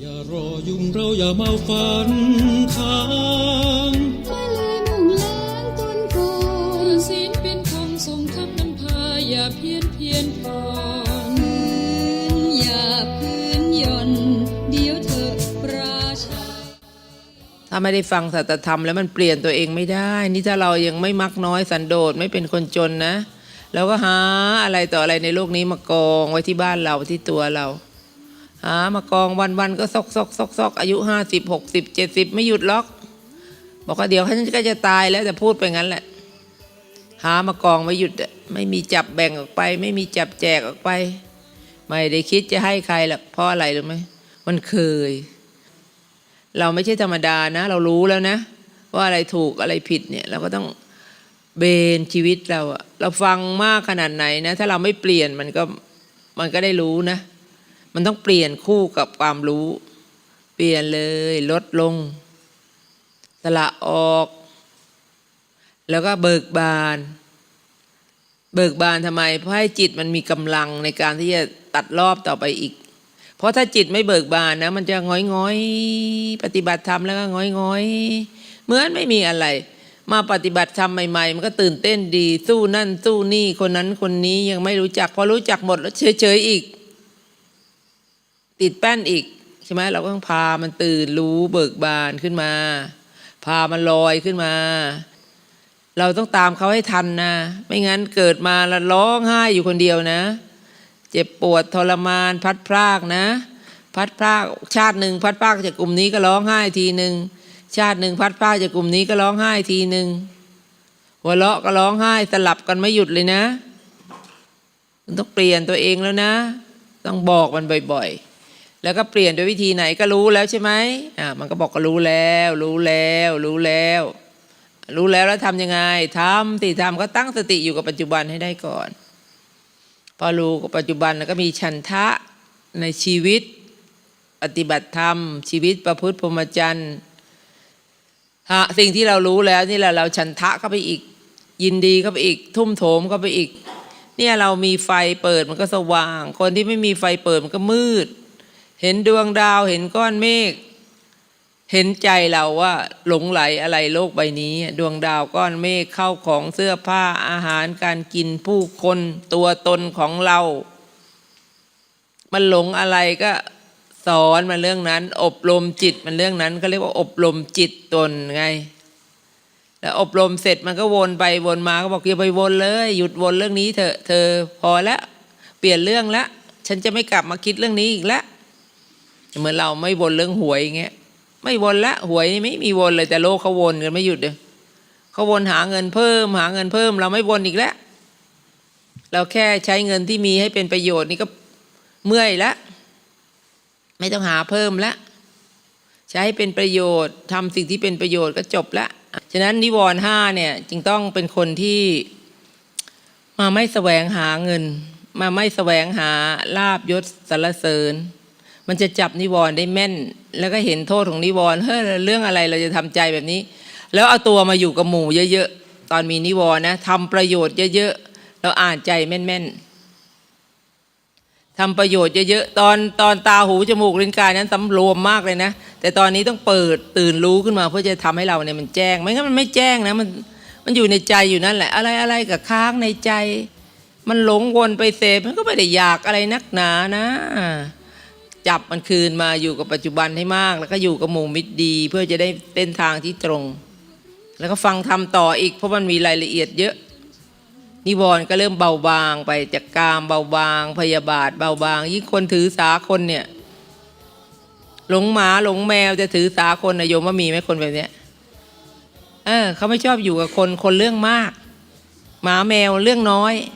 อย่ารอยุ่งเราอย่าเมาฝันค้างมาเลยมุ่งล้างต้นก่อนศีลเป็นของทรงคำนำพาอย่าเพี้ยนเพียนผ่อนอย่าพื้นหย่อนเดี๋ยวเถอะราชาถ้าไม่ได้ฟังสัจธรรมแล้วมันเปลี่ยนตัวเองไม่ได้ นี่ถ้าเรายังไม่มักน้อยสันโดษไม่เป็นคนจนนะ แล้วก็หาอะไรต่ออะไรในโลกนี้มากองไว้ที่บ้านเราที่ตัวเรา หามากองวันวันก็ซอกซอกซอกซอกอายุห้าสิบหกสิบเจ็ดสิบไม่หยุดล็อก บอกว่าเดี๋ยวฉันก็จะตายแล้วแต่พูดไปงั้นแหละ หามากองไม่หยุดไม่มีจับแบ่งออกไป ไม่มีจับแจกออกไป ไม่ได้คิดจะให้ใครหรอกเพราะอะไรรู้ไหมมันเคย เราไม่ใช่ธรรมดานะ เรารู้แล้วนะ ว่าอะไรถูกอะไรผิดเนี่ยเราก็ต้องเบนชีวิตเราอะเราฟังมากขนาดไหนนะ ถ้าเราไม่เปลี่ยนมันก็มันก็ได้รู้นะ มันต้องเปลี่ยนคู่กับความรู้ เปลี่ยนเลยลดลง สละออก แล้วก็เบิกบาน เบิกบานทำไม เพราะให้จิตมันมีกำลังในการที่จะตัดรอบต่อไปอีก เพราะถ้าจิตไม่เบิกบานนะ มันจะง้อยง้อยปฏิบัติธรรมแล้วก็ง้อยง้อยเหมือนไม่มีอะไร มาปฏิบัติธรรมใหม่ ๆ มันก็ตื่นเต้นดี สู้นั่นสู้นี่คนนั้นคนนี้ยังไม่รู้จัก พอรู้จักหมดแล้วเฉยๆอีก ติดแป้นอีกใช่ไหมเราก็ต้องพามันตื่นรู้เบิกบานขึ้นมา พามันลอยขึ้นมา เราต้องตามเขาให้ทันนะ ไม่งั้นเกิดมาแล้วร้องไห้อยู่คนเดียวนะ เจ็บปวดทรมานพัดพรากนะ พัดพรากชาติหนึ่งพัดพรากจากกลุ่มนี้ก็ร้องไห้ทีหนึ่งชาติหนึ่งพัดพรากจากกลุ่มนี้ก็ร้องไห้ทีหนึ่งหัวเราะก็ร้องไห้สลับกันไม่หยุดเลยนะ ต้องเปลี่ยนตัวเองแล้วนะ ต้องบอกมันบ่อยๆ แล้วก็เปลี่ยนด้วยวิธีไหนก็รู้แล้วใช่ไหมอ่ามันก็บอกก็รู้แล้ว รู้แล้ว รู้แล้ว รู้แล้วแล้วทำยังไงทำสิทำก็ตั้งสติอยู่กับปัจจุบันให้ได้ก่อน พอรู้กับปัจจุบันแล้วก็มีฉันทะในชีวิตปฏิบัติธรรม ชีวิตประพฤติพรหมจรรย์ฮะสิ่งที่เรารู้แล้วนี่แหละเราฉันทะเข้าไปอีก ยินดีเข้าไปอีก ทุ่มโถมเข้าไปอีก เนี่ยเรามีไฟเปิดมันก็สว่าง คนที่ไม่มีไฟเปิดมันก็มืด เห็นดวงดาวเห็นก้อนเมฆเห็นใจเราว่าหลงไหลอะไรโลกใบนี้ ดวงดาวก้อนเมฆเข้าของเสื้อผ้าอาหารการกินผู้คนตัวตนของเรา มันหลงอะไรก็สอนมันเรื่องนั้น อบรมจิตมันเรื่องนั้นก็เรียกว่าอบรมจิตตนไง แล้วอบรมเสร็จมันก็วนไปวนมาก็บอกอย่าไปวนเลย หยุดวนเรื่องนี้เถอะเธอพอแล้วเปลี่ยนเรื่องแล้วฉันจะไม่กลับมาคิดเรื่องนี้อีกแล้ว เหมือนเราไม่วนเรื่องหวยอย่างเงี้ยไม่วนละหวยไม่มีวนเลยแต่โลกเขาวนกันไม่หยุดเลยเขาวนหาเงินเพิ่มหาเงินเพิ่ม เราไม่วนอีกแล้วเราแค่ใช้เงินที่มีให้เป็นประโยชน์นี่ก็เมื่อยละไม่ต้องหาเพิ่มละใช้เป็นประโยชน์ทำสิ่งที่เป็นประโยชน์ก็จบละฉะนั้นนิวรณ์ห้าเนี่ยจึงต้องเป็นคนที่มาไม่แสวงหาเงิน มาไม่แสวงหาลาบยศสรรเสริญ มันจะจับนิวรณ์ได้แม่น แล้วก็เห็นโทษของนิวรณ์เฮ้ยเรื่องอะไรเราจะทำใจแบบนี้ แล้วเอาตัวมาอยู่กับหมู่เยอะๆตอนมีนิวรณ์นะทำประโยชน์เยอะๆเราอ่านใจแม่นๆทำประโยชน์เยอะๆตอนตอนตาหูจมูกลิ้นกายนั้นสำรวมมากเลยนะ แต่ตอนนี้ต้องเปิดตื่นรู้ขึ้นมาเพื่อจะทำให้เราเนี่ยมันแจ้งไม่งั้นมันไม่แจ้งนะมันมันอยู่ในใจอยู่นั่นแหละ อะไรอะไรกับค้างในใจ มันหลงวนไปเสพมันก็ไม่ได้อยากอะไรนักหนานะ จับมันคืนมาอยู่กับปัจจุบันให้มาก แล้วก็อยู่กับหมู่มิตรดี เพื่อจะได้เส้นทางที่ตรง แล้วก็ฟังทำต่ออีกเพราะมันมีรายละเอียดเยอะ นิวรณ์ก็เริ่มเบาบางไปจากกามเบาบาง พยาบาทเบาบาง ยิ่งคนถือสาคนเนี่ยหลงหมาหลงแมวจะถือสาคนนะโยมว่ามีไหมคนแบบเนี้ยเออเขาไม่ชอบอยู่กับคนคนเรื่องมาก หมาแมวเรื่องน้อยเลย